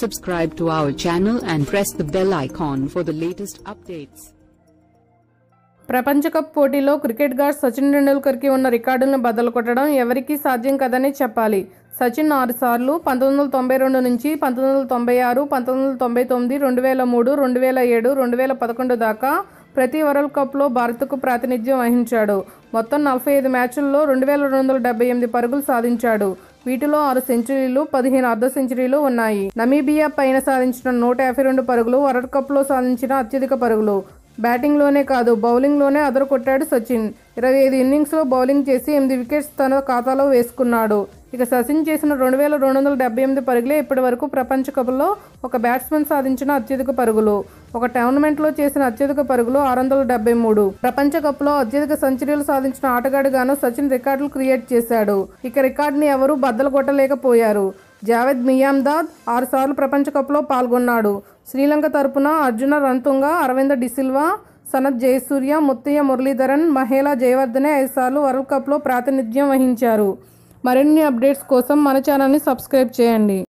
Subscribe to our channel and press the bell icon for the latest updates. ప్రపంచ cup పోటీలో cricket god Sachin టెండూల్కర్కి ఉన్న రికార్డులను బదలు కొట్టడం ఎవరికీ సాధ్యం కదనే చెప్పాలి. సచిన్ ఆరు సార్లు పంతొమ్మిది వందల తొంభై రెండు నుంచి పంతొమ్మిది వందల తొంభై ఆరు పంతొమ్మిది వందల తొంభై తొమ్మిది రెండు వేల మూడు రెండు వేల ఏడు రెండు వేల పదకొండు దాకా ప్రతి వరల్డ్ కప్లో భారత్కు ప్రాతినిధ్యం వహించాడు. మొత్తం నలభై ఐదు మ్యాచ్ల్లో రెండు వేల రెండు వందల డెబ్బై ఎనిమిది పరుగులు సాధించాడు. వీటిలో ఆరు సెంచరీలు పదిహేను అర్ధ సెంచరీలు ఉన్నాయి. నమీబియా పైన సాధించిన నూట యాభై రెండు పరుగులు వరల్డ్ కప్లో సాధించిన అత్యధిక పరుగులు. బ్యాటింగ్లోనే కాదు బౌలింగ్లోనే అదరు కొట్టాడు సచిన్. ఇరవై ఐదు ఇన్నింగ్స్లో బౌలింగ్ చేసి ఎనిమిది వికెట్స్ తన ఖాతాలో వేసుకున్నాడు. ఇక సచిన్ చేసిన రెండు వేల రెండు వందల డెబ్బై ఎనిమిది పరుగులే ఇప్పటి వరకు ప్రపంచ కప్లో ఒక బ్యాట్స్మెన్ సాధించిన అత్యధిక పరుగులు. ఒక టోర్నమెంట్లో చేసిన అత్యధిక పరుగులు ఆరు వందల డెబ్బై మూడు. ప్రపంచ కప్లో అత్యధిక సెంచరీలు సాధించిన ఆటగాడిగాను సచిన్ రికార్డులు క్రియేట్ చేశాడు. ఇక రికార్డుని ఎవరూ బద్దలు కొట్టలేకపోయారు జావేద్ మియాందాద్ ఆరుసార్లు ప్రపంచ కప్లో పాల్గొన్నాడు. శ్రీలంక తరపున అర్జున రంతుంగ అరవింద డిసిల్వా సనత్ జయసూర్య ముత్తయ్య మురళీధరన్ మహేలా జయవర్ధనే ఐదుసార్లు వరల్డ్ కప్లో ప్రాతినిధ్యం వహించారు. మరిన్ని అప్డేట్స్ కోసం మన ఛానల్ని సబ్స్క్రైబ్ చేయండి.